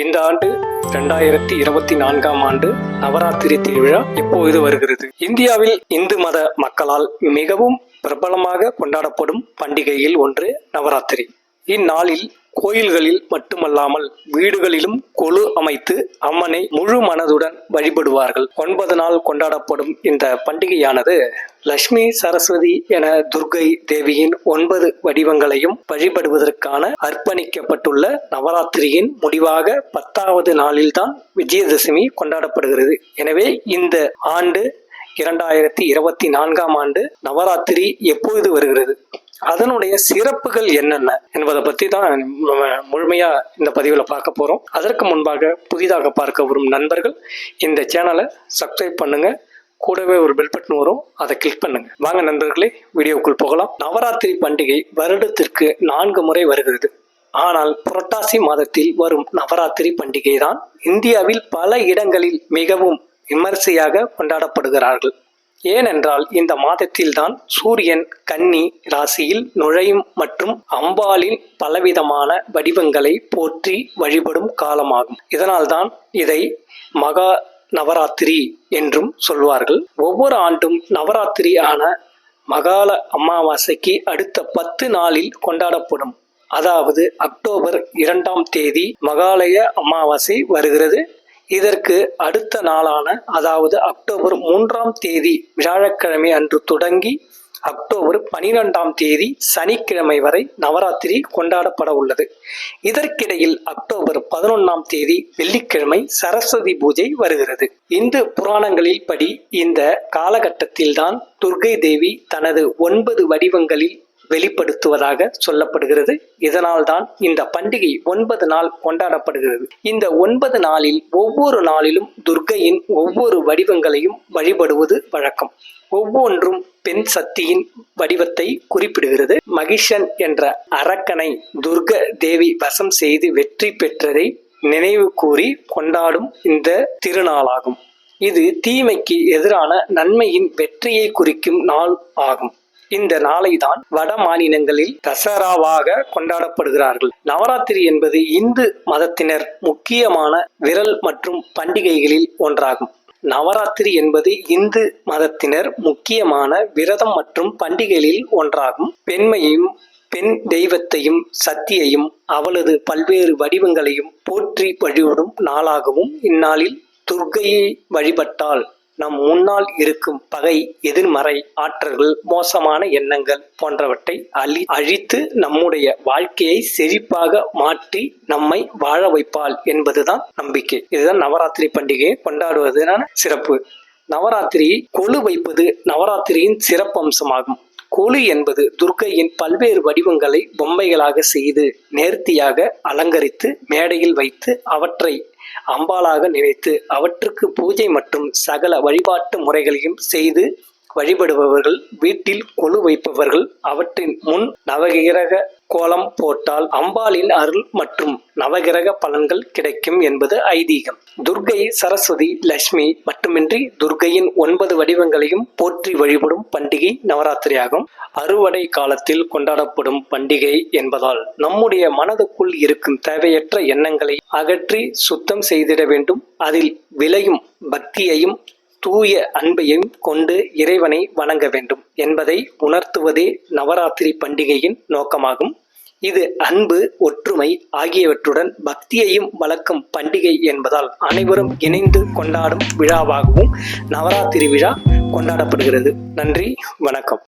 இந்த ஆண்டு இரண்டாயிரத்தி இருபத்தி நான்காம் ஆண்டு நவராத்திரி திருவிழா எப்பொழுது வருகிறது. இந்தியாவில் இந்து மத மக்களால் மிகவும் பிரபலமாக கொண்டாடப்படும் பண்டிகையில் ஒன்று நவராத்திரி. இந்நாளில் கோயில்களில் மட்டுமல்லாமல் வீடுகளிலும் கொழு அமைத்து அம்மனை முழு மனதுடன் வழிபடுவார்கள். ஒன்பது நாள் கொண்டாடப்படும் இந்த பண்டிகையானது லட்சுமி சரஸ்வதி என துர்கை தேவியின் ஒன்பது வடிவங்களையும் வழிபடுவதற்கான அர்ப்பணிக்கப்பட்டுள்ள நவராத்திரியின் முடிவாக பத்தாவது நாளில்தான் விஜயதசமி கொண்டாடப்படுகிறது. எனவே இந்த ஆண்டு இரண்டாயிரத்தி இருபத்தி நான்காம் ஆண்டு நவராத்திரி எப்பொழுது வருகிறது? அதனுடைய சிறப்புகள் என்னென்ன என்பதை பத்தி தான் முழுமையா இந்த பதிவில் பார்க்க போறோம். அதற்கு முன்பாக புதிதாக பார்க்க வரும் நண்பர்கள் இந்த சேனலை சப்ஸ்கிரைப் பண்ணுங்க. கூடவே ஒரு பெல் பட்டன் வரும். அதை கிளிக் பண்ணுங்க. வாங்க நண்பர்களே வீடியோக்குள் போகலாம். நவராத்திரி பண்டிகை வருடத்திற்கு நான்கு முறை வருகிறது. ஆனால் புரட்டாசி மாதத்தில் வரும் நவராத்திரி பண்டிகை தான் இந்தியாவில் பல இடங்களில் மிகவும் விமர்சையாக கொண்டாடப்படுகிறார்கள். ஏனென்றால் இந்த மாதத்தில்தான் சூரியன் கன்னி ராசியில் நுழையும் மற்றும் அம்பாளின் பலவிதமான வடிவங்களை போற்றி வழிபடும் காலமாகும். இதனால்தான் இதை மகா நவராத்திரி என்றும் சொல்வார்கள். ஒவ்வொரு ஆண்டும் நவராத்திரி ஆன மகால அமாவாசைக்கு அடுத்த பத்து நாளில் கொண்டாடப்படும். அதாவது அக்டோபர் இரண்டாம் தேதி மகாலய அமாவாசை வருகிறது. இதற்கு அடுத்த நாளான அதாவது அக்டோபர் மூன்றாம் தேதி வியாழக்கிழமை அன்று தொடங்கி அக்டோபர் பனிரெண்டாம் தேதி சனிக்கிழமை வரை நவராத்திரி கொண்டாடப்பட உள்ளது. இதற்கிடையில் அக்டோபர் பதினொன்றாம் தேதி வெள்ளிக்கிழமை சரஸ்வதி பூஜை வருகிறது. இந்து புராணங்களில் படி இந்த காலகட்டத்தில்தான் துர்கை தேவி தனது ஒன்பது வடிவங்களில் வெளிப்படுத்துவதாக சொல்லப்படுகிறது. இதனால்தான் இந்த பண்டிகை ஒன்பது நாள் கொண்டாடப்படுகிறது. இந்த ஒன்பது நாளில் ஒவ்வொரு நாளிலும் துர்க்கையின் ஒவ்வொரு வடிவங்களையும் வழிபடுவது வழக்கம். ஒவ்வொன்றும் பெண் சக்தியின் வடிவத்தை குறிப்பிடுகிறது. மகிஷன் என்ற அரக்கனை துர்க தேவி வசம் செய்து வெற்றி பெற்றதை நினைவு கூறி கொண்டாடும் இந்த திருநாளாகும். இது தீமைக்கு எதிரான நன்மையின் வெற்றியை குறிக்கும் நாள் ஆகும். இந்த நாளை தான் வட மாநிலங்களில் தசராவாக கொண்டாடப்படுகிறார்கள். நவராத்திரி என்பது இந்து மதத்தினர் முக்கியமான விரல் மற்றும் பண்டிகைகளில் ஒன்றாகும். நவராத்திரி என்பது இந்து மதத்தினர் முக்கியமான விரதம் மற்றும் பண்டிகைகளில் ஒன்றாகும். பெண்மையும் பெண் தெய்வத்தையும் சக்தியையும் அவளது பல்வேறு வடிவங்களையும் போற்றி வழிபடும் நாளாகவும் இந்நாளில் துர்க்கையை வழிபட்டால் நம் முன்னால் இருக்கும் பகை எதிர்மறை ஆற்றல்கள் மோசமான எண்ணங்கள் போன்றவற்றை அழி அழித்து நம்முடைய வாழ்க்கையை செழிப்பாக மாற்றி நம்மை வாழ வைப்பாள் என்பதுதான் நம்பிக்கை. இதுதான் நவராத்திரி பண்டிகையை கொண்டாடுவதனான சிறப்பு. நவராத்திரி கொழு வைப்பது நவராத்திரியின் சிறப்பம்சமாகும். கொலு என்பது துர்க்கையின் பல்வேறு வடிவங்களை பொம்மைகளாக செய்து நேர்த்தியாக அலங்கரித்து மேடையில் வைத்து அவற்றை அம்பாளாக நினைத்து அவற்றுக்கு பூஜை மற்றும் சகல வழிபாட்டு முறைகளையும் செய்து வழிபடுபவர்கள் வீட்டில் கொலு வைப்பவர்கள் அவற்றின் முன் நவகிரக கோலம் போட்டால் அம்பாளின் அருள் மற்றும் நவகிரக பலன்கள் கிடைக்கும் என்பது ஐதீகம். துர்கை சரஸ்வதி லட்சுமி மட்டுமின்றி துர்கையின் ஒன்பது வடிவங்களையும் போற்றி வழிபடும் பண்டிகை நவராத்திரியாகும். அறுவடை காலத்தில் கொண்டாடப்படும் பண்டிகை என்பதால் நம்முடைய மனதுக்குள் இருக்கும் தேவையற்ற எண்ணங்களை அகற்றி சுத்தம் செய்திட வேண்டும். அதில் விளையும் பக்தியையும் தூய அன்பையும் கொண்டு இறைவனை வணங்க வேண்டும் என்பதை உணர்த்துவதே நவராத்திரி பண்டிகையின் நோக்கமாகும். இது அன்பு ஒற்றுமை ஆகியவற்றுடன் பக்தியையும் வளர்க்கும் பண்டிகை என்பதால் அனைவரும் இணைந்து கொண்டாடும் விழாவாகவும் நவராத்திரி விழா கொண்டாடப்படுகிறது. நன்றி வணக்கம்.